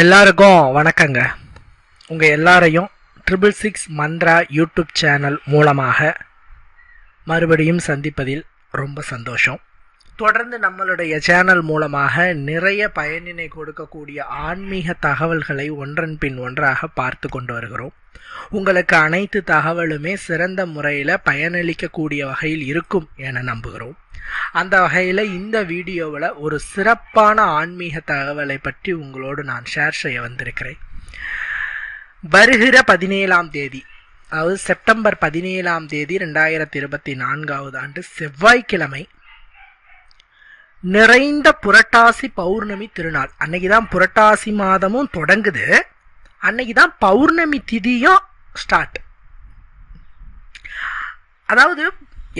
எல்லாருக்கும் வணக்கங்க. உங்கள் எல்லாரையும் triple six Mantra YouTube channel மூலமாக மறுபடியும் சந்திப்பதில் ரொம்ப சந்தோஷம். தொடர்ந்து நம்மளுடைய சேனல் மூலமாக நிறைய பயனினை கொடுக்கக்கூடிய ஆன்மீக தகவல்களை ஒன்றன் பின் ஒன்றாக பார்த்து கொண்டு வருகிறோம். உங்களுக்கு அனைத்து தகவலுமே சிறந்த முறையில் பயனளிக்கக்கூடிய வகையில் இருக்கும் என நம்புகிறோம். அந்த வகையில் இந்த வீடியோவில் ஒரு சிறப்பான ஆன்மீக தகவலை பற்றி உங்களோடு நான் ஷேர் செய்ய வந்திருக்கிறேன். வருகிற பதினேழாம் தேதி அதாவது செப்டம்பர் பதினேழாம் தேதி ரெண்டாயிரத்தி இருபத்தி நான்காவது ஆண்டு செவ்வாய்க்கிழமை நிறைந்த புரட்டாசி பௌர்ணமி திருநாள். அன்னைக்கு தான் புரட்டாசி மாதமும் தொடங்குது. அன்னைக்கு தான் பௌர்ணமி திதியும் ஸ்டார்ட் அதாவது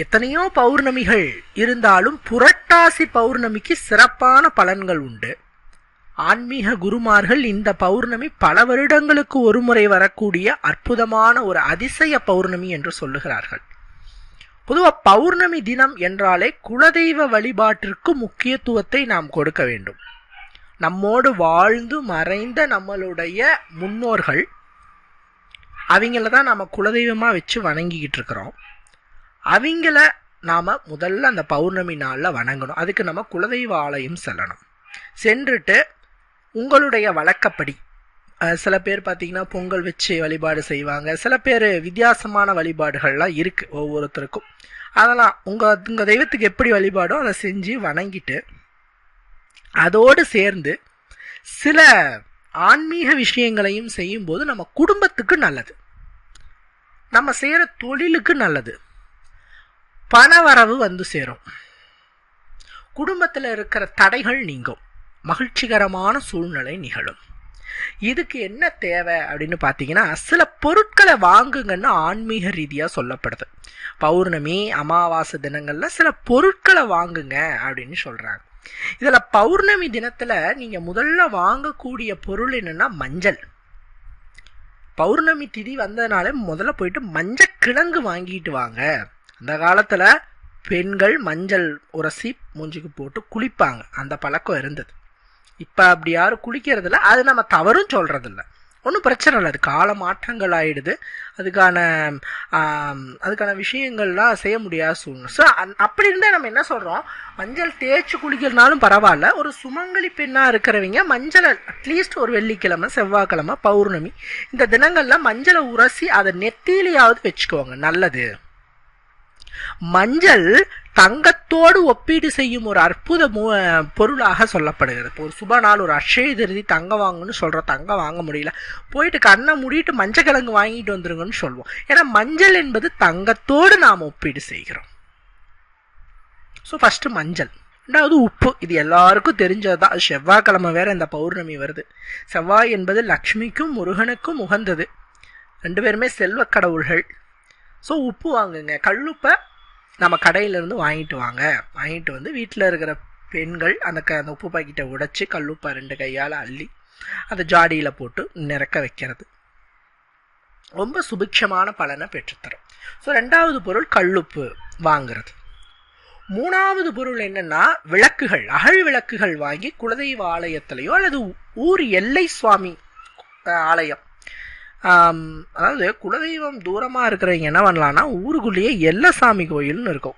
எத்தனையோ பௌர்ணமிகள் இருந்தாலும் புரட்டாசி பௌர்ணமிக்கு சிறப்பான பலன்கள் உண்டு. ஆன்மீக குருமார்கள் இந்த பௌர்ணமி பல வருடங்களுக்கு ஒரு முறை வரக்கூடிய அற்புதமான ஒரு அதிசய பௌர்ணமி என்று சொல்லுகிறார்கள். பொதுவாக பௌர்ணமி தினம் என்றாலே குலதெய்வ வழிபாட்டிற்கு முக்கியத்துவத்தை நாம் கொடுக்க வேண்டும். நம்மோடு வாழ்ந்து மறைந்த நம்மளுடைய முன்னோர்கள் அவங்கள தான் நம்ம குலதெய்வமாக வச்சு வணங்கிக்கிட்டு இருக்கிறோம். அவங்கள நாம் முதல்ல அந்த பௌர்ணமி நாளில் வணங்கணும். அதுக்கு நம்ம குலதெய்வ ஆலயம் செல்லணும். சென்றுட்டு உங்களுடைய வழக்கப்படி சில பேர் பார்த்திங்கன்னா பொங்கல் வச்சு வழிபாடு செய்வாங்க. சில பேர் வித்தியாசமான வழிபாடுகள்லாம் இருக்குது ஒவ்வொருத்தருக்கும். அதெல்லாம் உங்கள் உங்கள் தெய்வத்துக்கு எப்படி வழிபாடோ அதை செஞ்சு வணங்கிட்டு அதோடு சேர்ந்து சில ஆன்மீக விஷயங்களையும் செய்யும்போது நம்ம குடும்பத்துக்கு நல்லது. நம்ம செய்கிற தொழிலுக்கு நல்லது. பணவரவு வந்து சேரும். குடும்பத்தில் இருக்கிற தடைகள் நீங்கும். மகிழ்ச்சிகரமான சூழ்நிலை நிகழும். இதுக்கு என்ன தேவை அப்படின்னு பார்த்தீங்கன்னா சில பொருட்களை வாங்குங்கன்னு ஆன்மீக ரீதியாக சொல்லப்படுது. பௌர்ணமி அமாவாசை தினங்களில் சில பொருட்களை வாங்குங்க அப்படின்னு சொல்கிறாங்க இதில் பௌர்ணமி தினத்தில் நீங்கள் முதல்ல வாங்கக்கூடிய பொருள் என்னென்னா மஞ்சள். பௌர்ணமி திதி வந்ததுனால முதல்ல போயிட்டு மஞ்சள் கிழங்கு வாங்கிட்டு வாங்க. அந்த காலத்தில் பெண்கள் மஞ்சள் உரசி மூஞ்சிக்கு போட்டு குளிப்பாங்க. அந்த பழக்கம் இருந்தது. இப்போ அப்படி யாரும் குளிக்கிறதில்ல. அது நம்ம தவறும் சொல்கிறதில்ல ஒன்றும் பிரச்சனை இல்லை. அது கால மாற்றங்கள் ஆகிடுது அதுக்கான அதுக்கான விஷயங்கள்லாம் செய்ய முடியாத சூழ்நிலை. ஸோ அப்படி இருந்தால் நம்ம என்ன சொல்கிறோம் மஞ்சள் தேய்ச்சி குளிக்கிறதுனாலும் பரவாயில்ல. ஒரு சுமங்கலி பெண்ணாக இருக்கிறவங்க மஞ்சளை அட்லீஸ்ட் ஒரு வெள்ளிக்கிழமை செவ்வாய்க்கிழமை பௌர்ணமி இந்த தினங்களில் மஞ்சளை உரசி அதை நெத்தியிலையாவது வச்சுக்கோங்க. நல்லது. மஞ்சள் தங்கத்தோடு ஒப்பீடு செய்யும் ஒரு அற்புத மு- பொருளாக சொல்லப்படுகிறது. இப்போ ஒரு சுப நாள் ஒரு அக்ஷய திருதி தங்கம் வாங்கணும்னு சொல்கிறோம் தங்கம் வாங்க முடியல. போயிட்டு கண்ணை மூடிட்டு மஞ்சள் கிழங்கு வாங்கிட்டு வந்துருங்கன்னு சொல்லுவோம் ஏன்னா மஞ்சள் என்பது தங்கத்தோடு நாம் ஒப்பீடு செய்கிறோம். ஸோ ஃபஸ்ட்டு மஞ்சள். ரெண்டாவது உப்பு. இது எல்லாருக்கும் தெரிஞ்சது தான் செவ்வாய்க்கிழமை வேற இந்த பௌர்ணமி வருது. செவ்வாய் என்பது லக்ஷ்மிக்கும் முருகனுக்கும் உகந்தது. ரெண்டு பேருமே செல்வக் கடவுள்கள். ஸோ உப்பு வாங்குங்க. கல்லுப்பை நம்ம கடையிலேருந்து வாங்கிட்டு வாங்க. வாங்கிட்டு வந்து வீட்டில் இருக்கிற பெண்கள் அந்த க அந்த உப்பு பாக்கெட்டை உடைச்சி கல்லுப்பை ரெண்டு கையால் அள்ளி அதை ஜாடியில் போட்டு நிறக்க வைக்கிறது. ரொம்ப சுபிக்ஷமான பலனை பெற்றுத்தரும். ஸோ ரெண்டாவது பொருள் கல்லுப்பு வாங்குறது. மூணாவது பொருள் என்னன்னா விளக்குகள். அகல் விளக்குகள் வாங்கி குலதெய்வ ஆலயத்திலையோ அல்லது ஊர் எல்லை சுவாமி ஆலயம் அதாவது குலதெய்வம் தூரமாக இருக்கிறவங்க என்ன பண்ணலான்னா ஊருக்குள்ளேயே எல்லசாமி கோயில்னு இருக்கும்.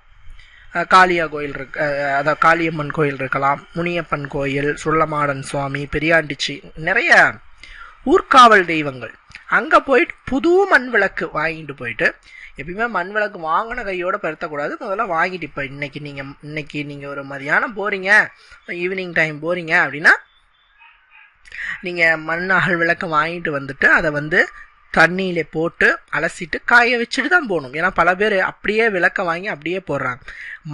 காளியா கோயில் இருக்கு அதாவது காளியம்மன் கோயில் இருக்கலாம் முனியப்பன் கோயில் சுள்ளமாடன் சுவாமி பெரியாண்டிச்சி நிறைய ஊர்காவல் தெய்வங்கள். அங்கே போயிட்டு புது மண் விளக்கு வாங்கிட்டு போயிட்டு எப்பயுமே மண் விளக்கு வாங்கின கையோடு பருத்தக்கூடாது. முதல்ல வாங்கிட்டு இப்போ இன்னைக்கு நீங்கள் இன்னைக்கு நீங்கள் ஒரு மதியானம் போகிறீங்க ஈவினிங் டைம் போகிறீங்க அப்படின்னா நீங்கள் மண் அகல் விளக்கு வாங்கிட்டு வந்துட்டு அதை வந்து தண்ணியில போட்டு அலசிட்டு காய வச்சுட்டு தான் போகணும். ஏன்னா பல பேர் அப்படியே விளக்க வாங்கி அப்படியே போடுறாங்க.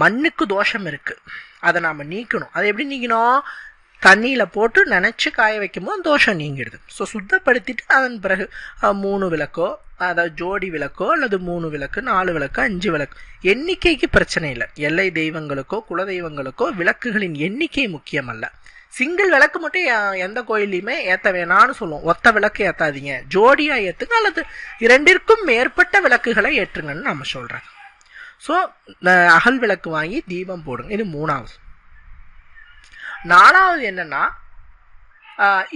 மண்ணுக்கு தோஷம் இருக்குது அதை நாம் நீக்கணும். அதை எப்படி நீக்கணும் தண்ணியில் போட்டு நினச்சி காய வைக்கும்போது தோஷம் நீங்கிடுது. ஸோ சுத்தப்படுத்திட்டு அதன் பிறகு மூணு விளக்கோ அதாவது ஜோடி விளக்கோ அல்லது மூணு விளக்கு நாலு விளக்கு அஞ்சு விளக்கு எண்ணிக்கைக்கு பிரச்சனை இல்லை. எல்லை தெய்வங்களுக்கோ குல தெய்வங்களுக்கோ விளக்குகளின் எண்ணிக்கை முக்கியமல்ல. சிங்கிள் விளக்கு மட்டும் எந்த கோயிலையுமே ஏற்ற வேணான்னு சொல்லுவோம். ஒத்த விளக்கு ஏற்றாதீங்க ஜோடியாக ஏற்றுங்க அல்லது இரண்டிற்கும் மேற்பட்ட விளக்குகளை ஏற்றுங்கன்னு நம்ம சொல்கிறேன் ஸோ அகல் விளக்கு வாங்கி தீபம் போடுங்க. இது மூணாவது. நாலாவது என்னன்னா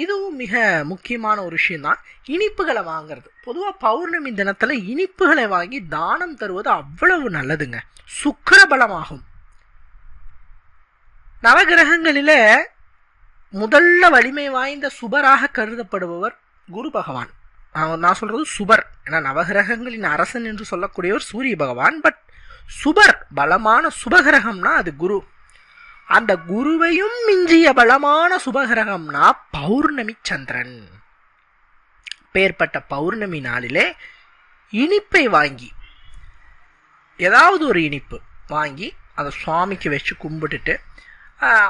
இதுவும் மிக முக்கியமான ஒரு விஷயம்தான். இனிப்புகளை வாங்குறது. பொதுவாக பௌர்ணமி தினத்தில் இனிப்புகளை வாங்கி தானம் தருவது அவ்வளவு நல்லதுங்க. சுக்கரபலமாகும். நவகிரகங்களில் முதல்ல வலிமை வாய்ந்த சுபராக கருதப்படுபவர் குரு பகவான். நான் நான் சொல்றது சுபர். ஏன்னா நவகிரகங்களின் அரசன் என்று சொல்லக்கூடியவர் சூரிய பகவான். பட் சுபர் பலமான சுபகிரகம்னா அது குரு. அந்த குருவையும் மிஞ்சிய பலமான சுபகிரகம்னா பௌர்ணமி சந்திரன். பேர்பட்ட பௌர்ணமி நாளிலே இனிப்பை வாங்கி ஏதாவது ஒரு இனிப்பு வாங்கி அதை சுவாமிக்கு வச்சு கும்பிட்டுட்டு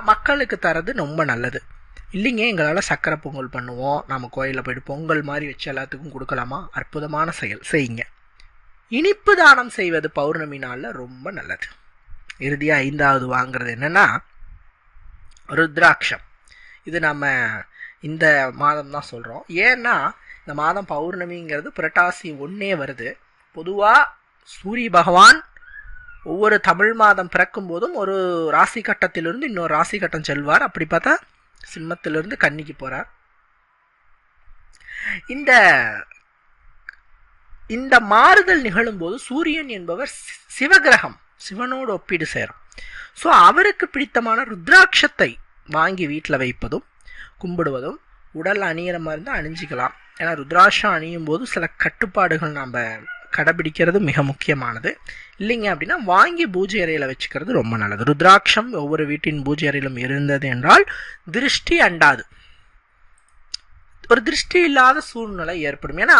மக்களுக்கு தரது ரொம்ப நல்லது. இல்லைங்க எங்களால் சக்கரை பொங்கல் பண்ணுவோம். நம்ம கோயிலில் போயிட்டு பொங்கல் மாதிரி வச்சு எல்லாத்துக்கும் கொடுக்கலாமா? அற்புதமான செயல். செய்யுங்க. இனிப்பு தானம் செய்வது பௌர்ணமி நாளில் ரொம்ப நல்லது. இறுதியாக ஐந்தாவது வாங்குறது என்னென்னா ருத்ராட்சம். இது நம்ம இந்த மாதம் தான் சொல்கிறோம் ஏன்னா இந்த மாதம் பௌர்ணமிங்கிறது புரட்டாசி ஒன்றே வருது. பொதுவாக சூரிய பகவான் ஒவ்வொரு தமிழ் மாதம் பிறக்கும் போதும் ஒரு ராசி கட்டத்திலிருந்து இன்னொரு ராசி கட்டம் செல்வார். அப்படி பார்த்தா சிம்மத்திலிருந்து கன்னிக்கு போகிறார் இந்த இந்த மாறுதல் நிகழும்போது சூரியன் என்பவர் சி- சிவகிரகம் சிவனோடு ஒப்பீடு செய்கிறோம் ஸோ அவருக்கு பிடித்தமான ருத்ராட்சத்தை வாங்கி வீட்டில் வைப்பதும் கும்பிடுவதும் உடல் அணியிற மாதிரி இருந்தால் அணிஞ்சிக்கலாம். ஏன்னா ருத்ராட்சம் அணியும் போது சில கட்டுப்பாடுகள் நம்ம கடைபிடிக்கிறது மிக முக்கியமானது. இல்லைங்க அப்படின்னா வாங்கி பூஜை அறையில் வச்சுக்கிறது ரொம்ப நல்லது. ருத்ராட்சம் ஒவ்வொரு வீட்டின் பூஜை அறையிலும் இருந்தது என்றால் திருஷ்டி அண்டாது. ஒரு திருஷ்டி இல்லாத சூழ்நிலை ஏற்படும். ஏன்னா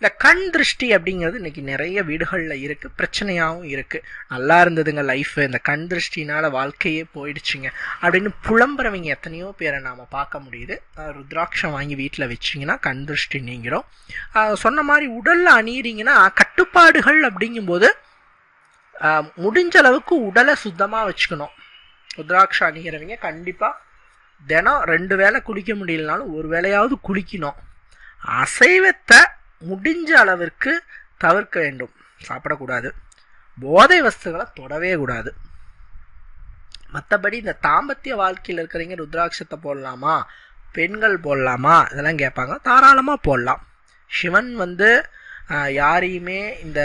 இந்த கண் திருஷ்டி அப்படிங்கிறது இன்னைக்கு நிறைய வீடுகளில் இருக்குது பிரச்சனையாகவும் இருக்குது நல்லா இருந்ததுங்க லைஃப் இந்த கண் திருஷ்டினால் வாழ்க்கையே போயிடுச்சுங்க. அப்படின்னு புலம்புறவங்க எத்தனையோ பேரை நாம் பார்க்க முடியுது. ருத்ராட்சம் வாங்கி வீட்டில் வச்சிங்கன்னா கண் திருஷ்டி நீங்கிறோம் சொன்ன மாதிரி உடலில் அணியிறீங்கன்னா கட்டுப்பாடுகள் அப்படிங்கும்போது முடிஞ்ச அளவுக்கு உடலை சுத்தமாக வச்சுக்கணும். ருத்ராட்சம் அணிகிறவங்க கண்டிப்பாக தினம் ரெண்டு வேளை குளிக்க முடியலனாலும் ஒரு வேளையாவது குளிக்கணும். அசைவத்தை முடிஞ்ச அளவிற்கு தவிர்க்க வேண்டும். சாப்பிடக்கூடாது. போதை வஸ்துகளை தொடவே கூடாது. மற்றபடி இந்த தாம்பத்திய வாழ்க்கையில் இருக்கிறவங்க ருத்ராட்சத்தை போடலாமா? பெண்கள் போடலாமா? இதெல்லாம் கேட்பாங்க. தாராளமாக போடலாம். சிவன் வந்து யாரையுமே இந்த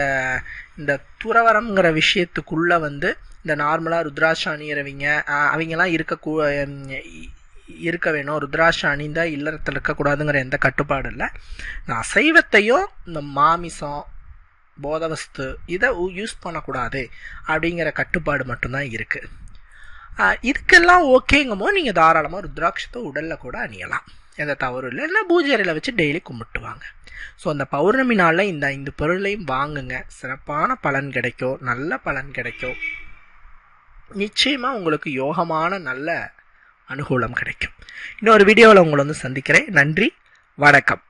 இந்த துறவரம்ங்கிற விஷயத்துக்குள்ளே வந்து இந்த நார்மலாக ருத்ராட்சம் அணியிறவங்க அவங்கெல்லாம் இருக்க கூ இருக்க வேணும். ருத்ராட்சம் அணிந்த இல்லறத்தில் இருக்கக்கூடாதுங்கிற எந்த கட்டுப்பாடு இல்லை. நான் அசைவத்தையும் இந்த மாமிசம் போதவஸ்து இதை யூஸ் பண்ணக்கூடாது அப்படிங்கிற கட்டுப்பாடு மட்டும்தான் இருக்குது இதுக்கெல்லாம் ஓகேங்கும்போது நீங்கள் தாராளமாக ருத்ராட்சத்தை உடலில் கூட அணியலாம். எந்த தவறும் இல்லை. இல்லை பூஜை அறையில் வச்சு டெய்லி கும்பிட்டுவாங்க. ஸோ அந்த பௌர்ணமி நாளில் இந்த ஐந்து பொருளையும் வாங்குங்க. சிறப்பான பலன் கிடைக்கும். நல்ல பலன் கிடைக்கும். நிச்சயமாக உங்களுக்கு யோகமான நல்ல அனுகூலம் கிடைக்கும். இன்னொரு வீடியோவில் உங்களை வந்து சந்திக்கிறேன். நன்றி வணக்கம்.